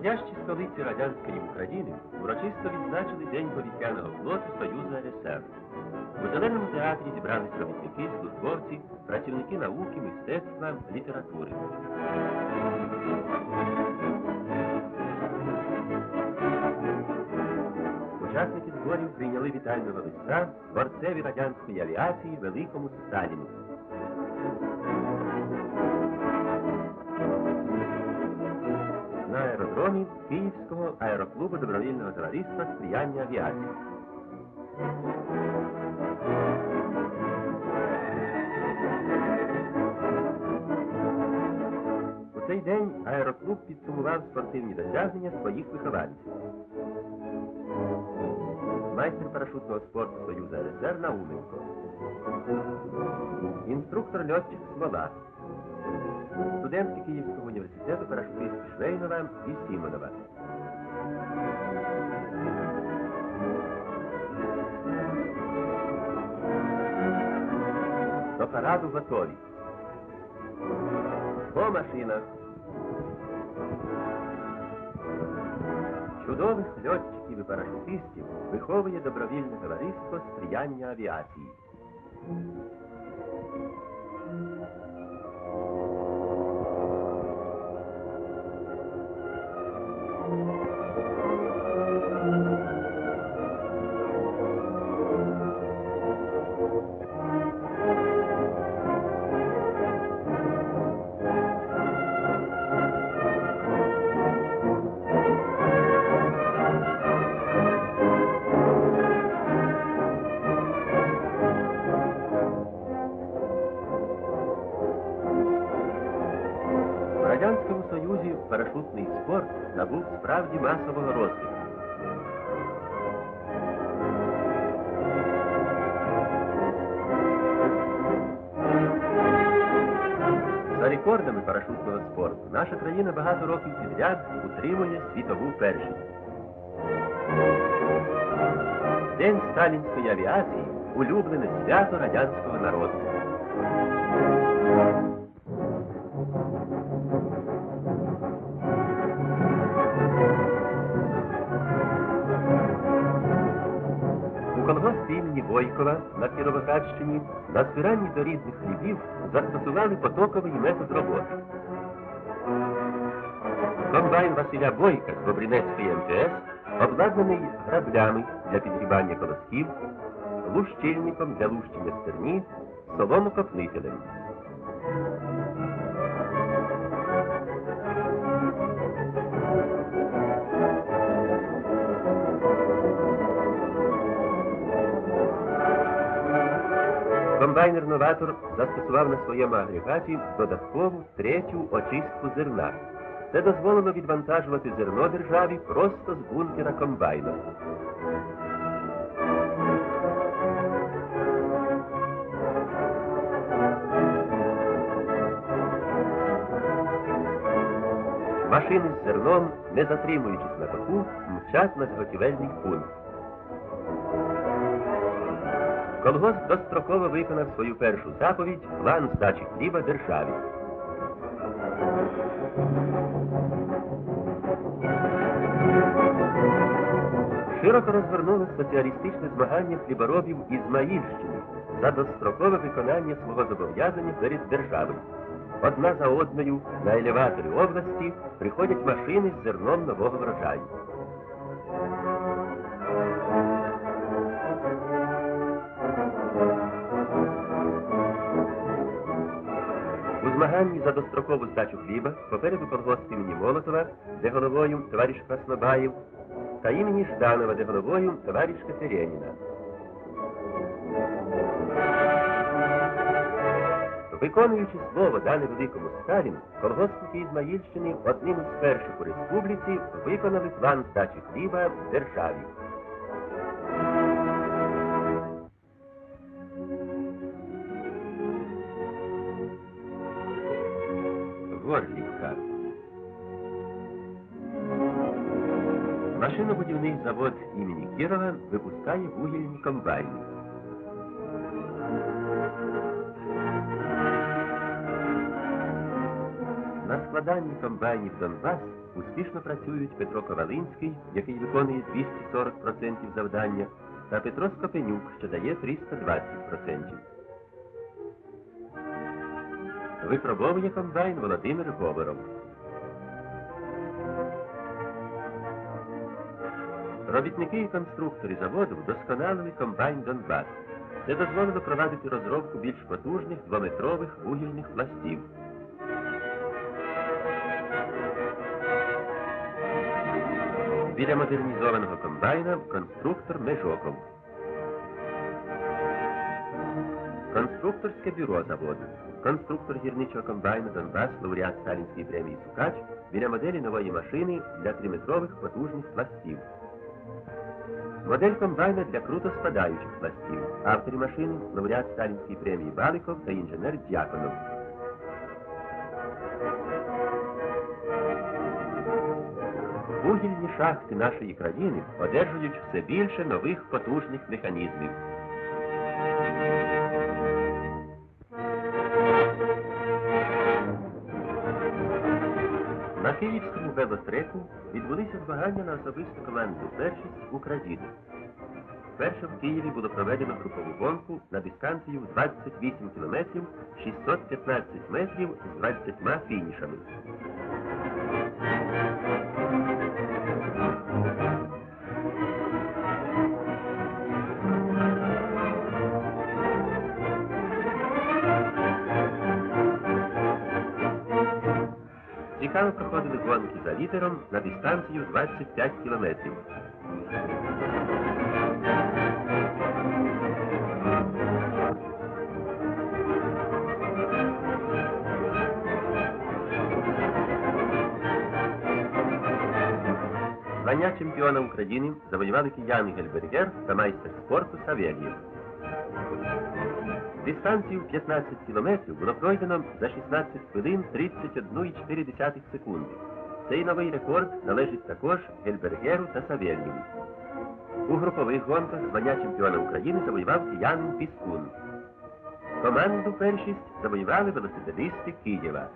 гудящій столиці радянської України урочисто відзначили День повітряного флоту Союзу РСР. У Зеленому театрі зібрались робітники, службовці, працівники науки, мистецтва, літератури. Учасники зборів прийняли вітального листа творцеві радянської авіації Великому Сталіну. Аеродромі Київського аероклубу добровільного товариства сприяння авіації. У цей день аероклуб підсумував спортивні досягнення своїх вихованців. Майстер парашутного спорту Союзу РСР Науменко. Інструктор льотчик Смола студентки Київського університету парашутисти Швейнова і Сімонова. До параду готові. По машинах. Чудових льотчиків і парашутистів виховує добровільне товариство сприяння авіації. Радянському Союзі парашутний спорт набув справді масового розвитку. За рекордами парашутного спорту наша країна багато років підряд утримує світову першість. День сталінської авіації улюблене свято радянського народу. Бойкова на Кіровоградщині на збиранні до різних хлібів застосували потоковий метод роботи. Комбайн Василя Бойка з Бобринецької МТС обладнаний граблями для підгрібання колосків, лущильником для лущення стерні, соломокопнителем. Комбайнер-новатор застосував на своєму агрегаті додаткову третю очистку зерна. Це дозволило відвантажувати зерно державі просто з бункера комбайна. Машини з зерном, не затримуючись на току, мчать на зготівельний пункт. Колгосп достроково виконав свою першу заповідь план здачі хліба державі. Широко розвернулося соціалістичне змагання хліборобів Ізмаїльщини за дострокове виконання свого зобов'язання перед державою. Одна за одною на елеваторі області приходять машини з зерном нового врожаю. У за дострокову здачу хліба попереду колгосп імені Молотова, де головою товариш Краснобаєв, та імені Жданова, де головою товариш Катереніна. Виконуючи слово дане великому Сталіну, колгоспники Ізмаїльщини одним із перших у республіці виконали план здачі хліба в державі. Машинобудівний завод імені Кірова випускає вугільні комбайни. На складанні комбайнів Донбас успішно працюють Петро Ковалинський, який виконує 240% завдання, та Петро Скопенюк, що дає 320%. Випробовує комбайн Володимир Говоров. Робітники і конструктори заводу вдосконалили комбайн Донбас. Це дозволило провадити розробку більш потужних двометрових вугільних пластів. Біля модернізованого комбайна конструктор Межоков. Конструкторське бюро заводу. Конструктор гірничого комбайну Донбас, лауреат Сталінської премії Сукач біля моделі нової машини для триметрових потужних пластів. Модель комбайна для круто спадаючих пластів. Автори машини лауреат Сталінської премії Баликов та інженер Дяконов. Вугільні шахти нашої країни одержують все більше нових потужних механізмів. Київському велотреку відбулися змагання на особисту команду першість України. Перше в Києві було проведено групову гонку на дистанцію 28 кілометрів 615 метрів з 20 фінішами. Цікаво проходили гонки за лідером на дистанцію 25 кілометрів. Звання чемпіона України завоювали кияни Гельбергер та майстер спорту Савельєв. Дистанцію в 15 кілометрів було пройдено за 16 хвилин 31,4 секунди. Цей новий рекорд належить також Гельбергеру та Савельєву. У групових гонках звання чемпіона України завоював киянин Піскун. Команду першість завоювали велосипедисти Києва.